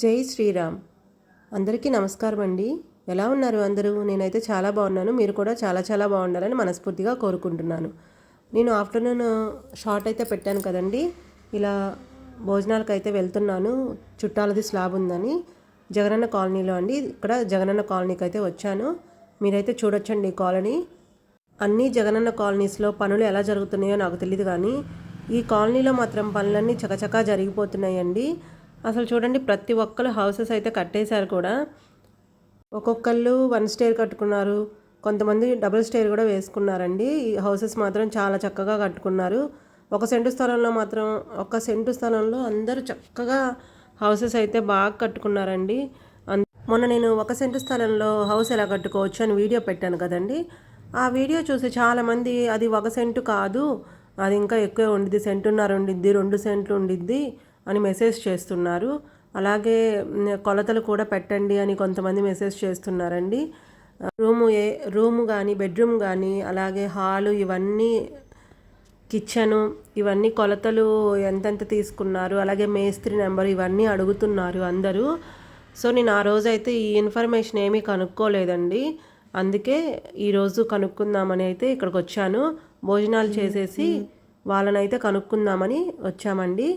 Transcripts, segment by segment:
జై శ్రీరామ్. అందరికీ నమస్కారం అండి. ఎలా ఉన్నారు అందరూ? నేనైతే చాలా బాగున్నాను. మీరు కూడా చాలా చాలా బాగుండాలని మనస్ఫూర్తిగా కోరుకుంటున్నాను. నేను ఆఫ్టర్నూన్ షార్ట్ అయితే పెట్టాను కదండి. ఇలా భోజనాలకు అయితే వెళ్తున్నాను. చుట్టాలది స్లాబ్ ఉందని. జగనన్న కాలనీలో అండి. ఇక్కడ జగనన్న కాలనీకి అయితే వచ్చాను. మీరైతే చూడొచ్చండి ఈ కాలనీ. అన్ని జగనన్న కాలనీస్లో పనులు ఎలా జరుగుతున్నాయో నాకు తెలియదు కానీ ఈ కాలనీలో మాత్రం పనులన్నీ చకచకా జరిగిపోతున్నాయండి. అసలు చూడండి ప్రతి ఒక్కరు హౌసెస్ అయితే కట్టేశారు కూడా. ఒక్కొక్కళ్ళు వన్ స్టేర్ కట్టుకున్నారు. కొంతమంది డబుల్ స్టేర్ కూడా వేసుకున్నారండి. ఈ హౌసెస్ మాత్రం చాలా చక్కగా కట్టుకున్నారు. ఒక సెంటు స్థలంలో మాత్రం ఒక సెంటు స్థలంలో అందరూ చక్కగా హౌసెస్ అయితే బాగా కట్టుకున్నారండి. అన్- మొన్న నేను ఒక సెంటు స్థలంలో హౌస్ ఎలా కట్టుకోవచ్చు అని వీడియో పెట్టాను కదండి. ఆ వీడియో చూసి చాలామంది అది ఒక సెంటు కాదు అది ఇంకా ఎక్కువే ఉండిద్ది సెంటున్నర ఉండిద్ది రెండు సెంట్లు ఉండిద్ది. అని మెసేజ్ చేస్తున్నారు. అలాగే కొలతలు కూడా పెట్టండి అని కొంతమంది మెసేజ్ చేస్తున్నారండి. రూము ఏ రూము కానీ బెడ్రూమ్ కానీ అలాగే హాలు ఇవన్నీ కిచెను ఇవన్నీ కొలతలు ఎంతెంత తీసుకున్నారు అలాగే మేస్త్రి నెంబర్ ఇవన్నీ అడుగుతున్నారు అందరూ. సో నేను ఆ రోజు అయితే ఈ ఇన్ఫర్మేషన్ ఏమీ కనుక్కోలేదండి. అందుకే ఈరోజు కనుక్కుందామని అయితే ఇక్కడికి వచ్చాను. భోజనాలు చేసేసి వాళ్ళనైతే కనుక్కుందామని వచ్చామండి.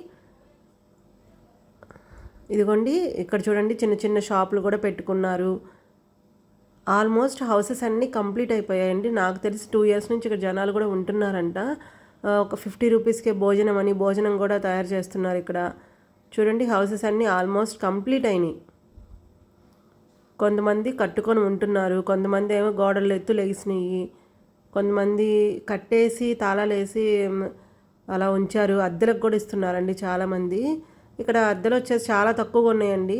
ఇదిగోండి ఇక్కడ చూడండి చిన్న చిన్న షాపులు కూడా పెట్టుకున్నారు. ఆల్మోస్ట్ హౌసెస్ అన్నీ కంప్లీట్ అయిపోయాయండి. నాకు తెలిసి టూ ఇయర్స్ నుంచి ఇక్కడ జనాలు కూడా ఉంటున్నారంట. ఒక ఫిఫ్టీ రూపీస్కే భోజనం అని భోజనం కూడా తయారు చేస్తున్నారు ఇక్కడ. చూడండి హౌసెస్ అన్నీ ఆల్మోస్ట్ కంప్లీట్ అయినాయి. కొంతమంది కట్టుకొని ఉంటున్నారు కొంతమంది ఏమో గోడలు ఎత్తులు వేసినాయి కొంతమంది కట్టేసి తాళాలు వేసి అలా ఉంచారు. అద్దెలకు కూడా ఇస్తున్నారండి చాలామంది. ఇక్కడ అద్దెలు వచ్చేసి చాలా తక్కువగా ఉన్నాయండి.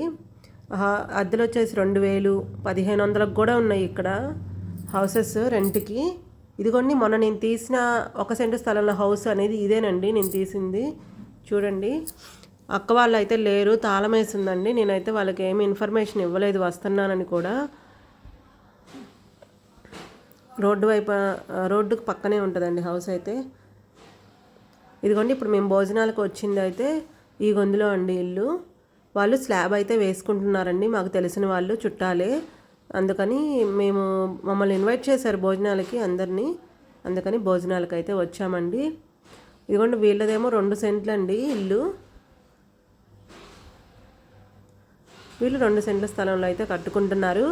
అద్దెలు వచ్చేసి రెండు వేలు పదిహేను వందలకు కూడా ఉన్నాయి ఇక్కడ హౌసెస్ రెంట్కి. ఇదిగోండి మొన్న నేను తీసిన ఒక సెంటు స్థలంలో హౌస్ అనేది ఇదేనండి నేను తీసింది. చూడండి అక్క వాళ్ళు అయితే లేరు తాళం వేసిందండి. నేనైతే వాళ్ళకి ఏమి ఇన్ఫర్మేషన్ ఇవ్వలేదు వస్తున్నానని కూడా. రోడ్డు వైపు రోడ్డుకు పక్కనే ఉంటుందండి హౌస్ అయితే. ఇదిగోండి ఇప్పుడు మేము భోజనాలకు వచ్చింది అయితే ఈ గొంతులో అండి ఇల్లు. వాళ్ళు స్లాబ్ అయితే వేసుకుంటున్నారండి మాకు తెలిసిన వాళ్ళు చుట్టాలే. అందుకని మేము మమ్మల్ని ఇన్వైట్ చేశారు భోజనాలకి అందరినీ. అందుకని భోజనాలకు అయితే వచ్చామండి. ఇదిగోండి వీళ్ళదేమో రెండు సెంట్లు అండి ఇల్లు. వీళ్ళు రెండు సెంట్ల స్థలంలో అయితే కట్టుకుంటున్నారు.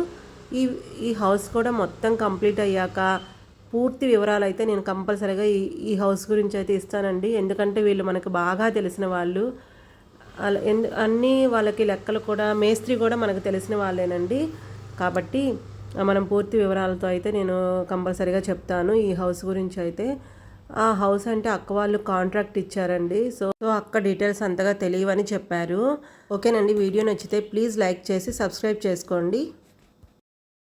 ఈ ఈ హౌస్ కూడా మొత్తం కంప్లీట్ అయ్యాక పూర్తి వివరాలు అయితే నేను కంపల్సరీగా ఈ ఈ హౌస్ గురించి అయితే ఇస్తానండి. ఎందుకంటే వీళ్ళు మనకు బాగా తెలిసిన వాళ్ళు. అలా ఎందు అన్నీ వాళ్ళకి లెక్కలు కూడా మేస్త్రి కూడా మనకు తెలిసిన వాళ్ళేనండి. కాబట్టి మనం పూర్తి వివరాలతో అయితే నేను కంపల్సరీగా చెప్తాను ఈ హౌస్ గురించి అయితే. ఆ హౌస్ అంటే అక్క వాళ్ళు కాంట్రాక్ట్ ఇచ్చారండి. సో సో అక్క డీటెయిల్స్ అంతగా తెలియవని చెప్పారు. ఓకేనండి వీడియో నచ్చితే ప్లీజ్ లైక్ చేసి సబ్స్క్రైబ్ చేసుకోండి.